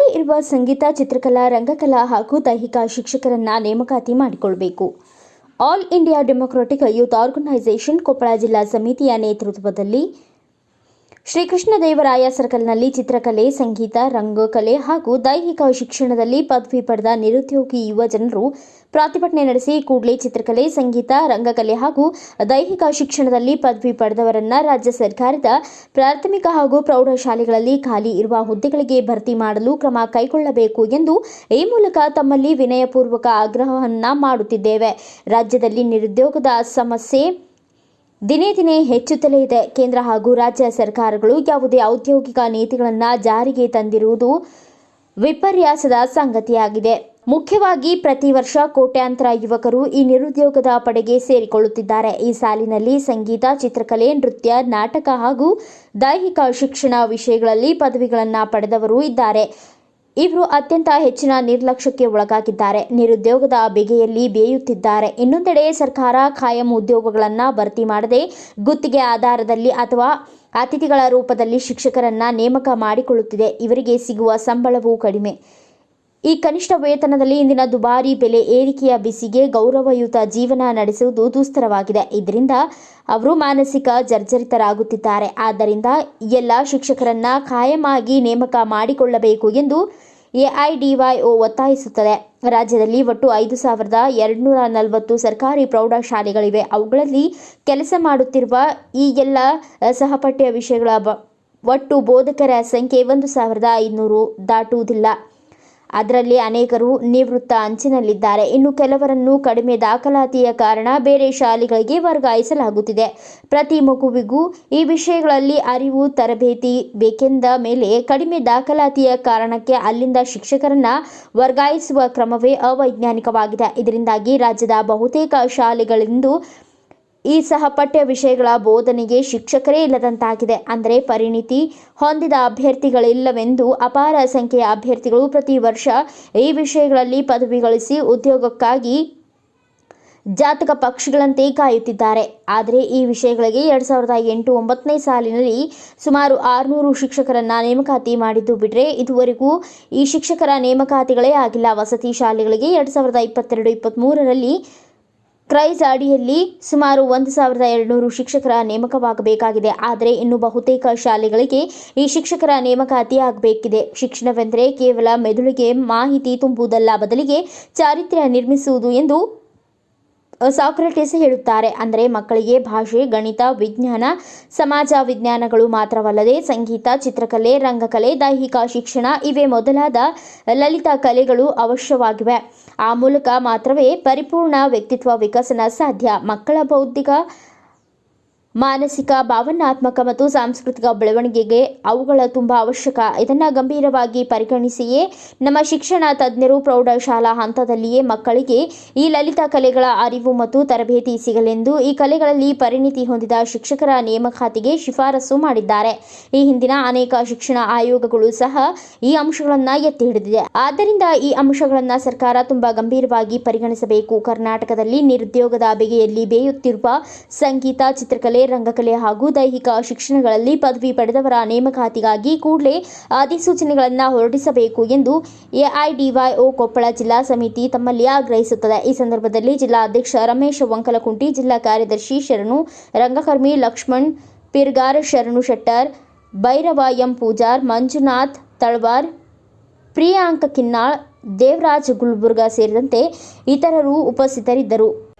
ಇರುವ ಸಂಗೀತ, ಚಿತ್ರಕಲಾ, ರಂಗಕಲಾ ಹಾಗೂ ದೈಹಿಕ ಶಿಕ್ಷಕರನ್ನ ನೇಮಕಾತಿ ಮಾಡಿಕೊಳ್ಳಬೇಕು all India democratic youth organisation Koppal ಜಿಲ್ಲಾ ಸಮಿತಿಯ ನೇತೃತ್ವದಲ್ಲಿ ಶ್ರೀಕೃಷ್ಣದೇವರಾಯ ಸರ್ಕಲ್ನಲ್ಲಿ ಚಿತ್ರಕಲೆ, ಸಂಗೀತ, ರಂಗಕಲೆ ಹಾಗೂ ದೈಹಿಕ ಶಿಕ್ಷಣದಲ್ಲಿ ಪದವಿ ಪಡೆದ ನಿರುದ್ಯೋಗಿ ಯುವ ಜನರು ಪ್ರತಿಭಟನೆ ನಡೆಸಿ ಕೂಡಲೇ ಚಿತ್ರಕಲೆ, ಸಂಗೀತ, ರಂಗಕಲೆ ಹಾಗೂ ದೈಹಿಕ ಶಿಕ್ಷಣದಲ್ಲಿ ಪದವಿ ಪಡೆದವರನ್ನ ರಾಜ್ಯ ಸರ್ಕಾರದ ಪ್ರಾಥಮಿಕ ಹಾಗೂ ಪ್ರೌಢಶಾಲೆಗಳಲ್ಲಿ ಖಾಲಿ ಇರುವ ಹುದ್ದೆಗಳಿಗೆ ಭರ್ತಿ ಮಾಡಲು ಕ್ರಮ ಕೈಗೊಳ್ಳಬೇಕು ಎಂದು ಈ ಮೂಲಕ ತಮ್ಮಲ್ಲಿ ವಿನಯಪೂರ್ವಕ ಆಗ್ರಹವನ್ನ ಮಾಡುತ್ತಿದ್ದೇವೆ. ರಾಜ್ಯದಲ್ಲಿ ನಿರುದ್ಯೋಗದ ಸಮಸ್ಯೆ ದಿನೇ ದಿನೇ ಹೆಚ್ಚುತ್ತಲೇ ಇದೆ. ಕೇಂದ್ರ ಹಾಗೂ ರಾಜ್ಯ ಸರ್ಕಾರಗಳು ಯಾವುದೇ ಔದ್ಯೋಗಿಕ ನೀತಿಗಳನ್ನು ಜಾರಿಗೆ ತಂದಿರುವುದು ವಿಪರ್ಯಾಸದ ಸಂಗತಿಯಾಗಿದೆ. ಮುಖ್ಯವಾಗಿ ಪ್ರತಿ ವರ್ಷ ಕೋಟ್ಯಾಂತರ ಯುವಕರು ಈ ನಿರುದ್ಯೋಗದ ಪಡೆಗೆ ಸೇರಿಕೊಳ್ಳುತ್ತಿದ್ದಾರೆ. ಈ ಸಾಲಿನಲ್ಲಿ ಸಂಗೀತ, ಚಿತ್ರಕಲೆ, ನೃತ್ಯ, ನಾಟಕ ಹಾಗೂ ದೈಹಿಕ ಶಿಕ್ಷಣ ವಿಷಯಗಳಲ್ಲಿ ಪದವಿಗಳನ್ನು ಪಡೆದವರು ಇದ್ದಾರೆ. ಇವರು ಅತ್ಯಂತ ಹೆಚ್ಚಿನ ನಿರ್ಲಕ್ಷ್ಯಕ್ಕೆ ಒಳಗಾಗಿದ್ದಾರೆ. ನಿರುದ್ಯೋಗದ ಬೆಗೆಯಲ್ಲಿ ಬೇಯುತ್ತಿದ್ದಾರೆ. ಇನ್ನೊಂದೆಡೆ ಸರ್ಕಾರ ಖಾಯಂ ಉದ್ಯೋಗಗಳನ್ನು ಭರ್ತಿ ಮಾಡದೆ ಗುತ್ತಿಗೆ ಆಧಾರದಲ್ಲಿ ಅಥವಾ ಅತಿಥಿಗಳ ರೂಪದಲ್ಲಿ ಶಿಕ್ಷಕರನ್ನ ನೇಮಕ ಮಾಡಿಕೊಳ್ಳುತ್ತಿದೆ. ಇವರಿಗೆ ಸಿಗುವ ಸಂಬಳವೂ ಕಡಿಮೆ. ಈ ಕನಿಷ್ಠ ವೇತನದಲ್ಲಿ ಇಂದಿನ ದುಬಾರಿ ಬೆಲೆ ಏರಿಕೆಯ ಬಿಸಿಗೆ ಗೌರವಯುತ ಜೀವನ ನಡೆಸುವುದು ದುಸ್ತರವಾಗಿದೆ. ಇದರಿಂದ ಅವರು ಮಾನಸಿಕ ಜರ್ಜರಿತರಾಗುತ್ತಿದ್ದಾರೆ. ಆದ್ದರಿಂದ ಎಲ್ಲ ಶಿಕ್ಷಕರನ್ನ ಖಾಯಮಾಗಿ ನೇಮಕ ಮಾಡಿಕೊಳ್ಳಬೇಕು ಎಂದು ಎಐಡಿವೈಒ ಒತ್ತಾಯಿಸುತ್ತದೆ. ರಾಜ್ಯದಲ್ಲಿ ಒಟ್ಟು ಐದು ಸಾವಿರದ ಎರಡುನೂರ ನಲವತ್ತು ಸರ್ಕಾರಿ ಪ್ರೌಢಶಾಲೆಗಳಿವೆ. ಅವುಗಳಲ್ಲಿ ಕೆಲಸ ಮಾಡುತ್ತಿರುವ ಈ ಎಲ್ಲ ಸಹಪಠ್ಯ ವಿಷಯಗಳ ಒಟ್ಟು ಬೋಧಕರ ಸಂಖ್ಯೆ ಒಂದು ಸಾವಿರದ ಐನೂರು ದಾಟುವುದಿಲ್ಲ. ಅದರಲ್ಲಿ ಅನೇಕರು ನಿವೃತ್ತ ಅಂಚಿನಲ್ಲಿದ್ದಾರೆ. ಇನ್ನು ಕೆಲವರನ್ನು ಕಡಿಮೆ ದಾಖಲಾತಿಯ ಕಾರಣ ಬೇರೆ ಶಾಲೆಗಳಿಗೆ ವರ್ಗಾಯಿಸಲಾಗುತ್ತಿದೆ. ಪ್ರತಿ ಮಗುವಿಗೂ ಈ ವಿಷಯಗಳಲ್ಲಿ ಅರಿವು, ತರಬೇತಿ ಬೇಕೆಂದ ಮೇಲೆ ಕಡಿಮೆ ದಾಖಲಾತಿಯ ಕಾರಣಕ್ಕೆ ಅಲ್ಲಿಂದ ಶಿಕ್ಷಕರನ್ನ ವರ್ಗಾಯಿಸುವ ಕ್ರಮವೇ ಅವೈಜ್ಞಾನಿಕವಾಗಿದೆ. ಇದರಿಂದಾಗಿ ರಾಜ್ಯದ ಬಹುತೇಕ ಶಾಲೆಗಳಿಂದು ಈ ಸಹಪಠ್ಯ ವಿಷಯಗಳ ಬೋಧನೆಗೆ ಶಿಕ್ಷಕರೇ ಇಲ್ಲದಂತಾಗಿದೆ. ಅಂದರೆ ಪರಿಣಿತಿ ಹೊಂದಿದ ಅಭ್ಯರ್ಥಿಗಳಿಲ್ಲವೆಂದು ಅಪಾರ ಸಂಖ್ಯೆಯ ಅಭ್ಯರ್ಥಿಗಳು ಪ್ರತಿ ವರ್ಷ ಈ ವಿಷಯಗಳಲ್ಲಿ ಪದವಿ ಗಳಿಸಿ ಉದ್ಯೋಗಕ್ಕಾಗಿ ಜಾತಕ ಪಕ್ಷಿಗಳಂತೆ ಕಾಯುತ್ತಿದ್ದಾರೆ. ಆದರೆ ಈ ವಿಷಯಗಳಿಗೆ ಎರಡು ಸಾವಿರದ ಎಂಟು ಒಂಬತ್ತನೇ ಸಾಲಿನಲ್ಲಿ ಸುಮಾರು ಆರುನೂರು ಶಿಕ್ಷಕರನ್ನ ನೇಮಕಾತಿ ಮಾಡಿದ್ದು ಬಿಟ್ಟರೆ ಇದುವರೆಗೂ ಈ ಶಿಕ್ಷಕರ ನೇಮಕಾತಿಗಳೇ ಆಗಿಲ್ಲ. ವಸತಿ ಶಾಲೆಗಳಿಗೆ ಎರಡು ಸಾವಿರದ ಇಪ್ಪತ್ತೆರಡು ಇಪ್ಪತ್ತ್ಮೂರರಲ್ಲಿ ಕ್ರೈಸ್ ಅಡಿಯಲ್ಲಿ ಸುಮಾರು ಒಂದು ಸಾವಿರದ ಎರಡುನೂರು ಶಿಕ್ಷಕರ ನೇಮಕವಾಗಬೇಕಾಗಿದೆ. ಆದರೆ ಇನ್ನು ಬಹುತೇಕ ಶಾಲೆಗಳಿಗೆ ಈ ಶಿಕ್ಷಕರ ನೇಮಕಾತಿ ಆಗಬೇಕಿದೆ ಶಿಕ್ಷಣವೆಂದರೆ ಕೇವಲ ಮೆದುಳಿಗೆ ಮಾಹಿತಿ ತುಂಬುವುದಲ್ಲ, ಬದಲಿಗೆ ಚಾರಿತ್ರ್ಯ ನಿರ್ಮಿಸುವುದು ಎಂದು ಸಾಕ್ರೆಟಿಸ್ ಹೇಳುತ್ತಾರೆ. ಅಂದರೆ ಮಕ್ಕಳಿಗೆ ಭಾಷೆ, ಗಣಿತ, ವಿಜ್ಞಾನ, ಸಮಾಜ ವಿಜ್ಞಾನಗಳು ಮಾತ್ರವಲ್ಲದೆ ಸಂಗೀತ, ಚಿತ್ರಕಲೆ, ರಂಗಕಲೆ, ದೈಹಿಕ ಶಿಕ್ಷಣ ಇವೆ. ಮೊದಲಾದ ಲಲಿತ ಕಲೆಗಳು ಅವಶ್ಯವಾಗಿವೆ. ಆ ಮೂಲಕ ಮಾತ್ರವೇ ಪರಿಪೂರ್ಣ ವ್ಯಕ್ತಿತ್ವ ವಿಕಸನ ಸಾಧ್ಯ. ಮಕ್ಕಳ ಬೌದ್ಧಿಕ ಮಾನಸಿಕ, ಭಾವನಾತ್ಮಕ ಮತ್ತು ಸಾಂಸ್ಕೃತಿಕ ಬೆಳವಣಿಗೆಗೆ ಅವುಗಳ ತುಂಬ ಅವಶ್ಯಕ. ಇದನ್ನು ಗಂಭೀರವಾಗಿ ಪರಿಗಣಿಸಿಯೇ ನಮ್ಮ ಶಿಕ್ಷಣ ತಜ್ಞರು ಪ್ರೌಢಶಾಲಾ ಹಂತದಲ್ಲಿಯೇ ಮಕ್ಕಳಿಗೆ ಈ ಲಲಿತ ಕಲೆಗಳ ಅರಿವು ಮತ್ತು ತರಬೇತಿ ಸಿಗಲೆಂದು ಈ ಕಲೆಗಳಲ್ಲಿ ಪರಿಣಿತಿ ಹೊಂದಿದ ಶಿಕ್ಷಕರ ನೇಮಕಾತಿಗೆ ಶಿಫಾರಸು ಮಾಡಿದ್ದಾರೆ. ಈ ಹಿಂದಿನ ಅನೇಕ ಶಿಕ್ಷಣ ಆಯೋಗಗಳು ಸಹ ಈ ಅಂಶಗಳನ್ನು ಎತ್ತಿ ಹಿಡಿದಿದೆ. ಆದ್ದರಿಂದ ಈ ಅಂಶಗಳನ್ನು ಸರ್ಕಾರ ತುಂಬ ಗಂಭೀರವಾಗಿ ಪರಿಗಣಿಸಬೇಕು. ಕರ್ನಾಟಕದಲ್ಲಿ ನಿರುದ್ಯೋಗದ ಬೆಗೆಯಲ್ಲಿ ಬೇಯುತ್ತಿರುವ ಸಂಗೀತ, ಚಿತ್ರಕಲೆ ರಂಗಕಲೆ ಹಾಗೂ ದೈಹಿಕ ಶಿಕ್ಷಣಗಳಲ್ಲಿ ಪದವಿ ಪಡೆದವರ ನೇಮಕಾತಿಗಾಗಿ ಕೂಡಲೇ ಅಧಿಸೂಚನೆಗಳನ್ನು ಹೊರಡಿಸಬೇಕು ಎಂದು ಎಐಡಿವೈಒ ಕೊಪ್ಪಳ ಜಿಲ್ಲಾ ಸಮಿತಿ ತಮ್ಮಲ್ಲಿ ಆಗ್ರಹಿಸುತ್ತದೆ. ಈ ಸಂದರ್ಭದಲ್ಲಿ ಜಿಲ್ಲಾ ಅಧ್ಯಕ್ಷ ರಮೇಶ್ ವಂಕಲಕುಂಟಿ, ಜಿಲ್ಲಾ ಕಾರ್ಯದರ್ಶಿ ಶರಣು ರಂಗಕರ್ಮಿ ಲಕ್ಷ್ಮಣ್, ಪಿರ್ಗಾರ್ ಶರಣು ಶೆಟ್ಟರ್, ಭೈರವ ಎಂ ಪೂಜಾರ್, ಮಂಜುನಾಥ್ ತಳ್ವಾರ್, ಪ್ರಿಯಾಂಕ ಕಿನ್ನಾಳ್, ದೇವರಾಜ್ ಗುಲ್ಬುರ್ಗಾ ಸೇರಿದಂತೆ ಇತರರು ಉಪಸ್ಥಿತರಿದ್ದರು.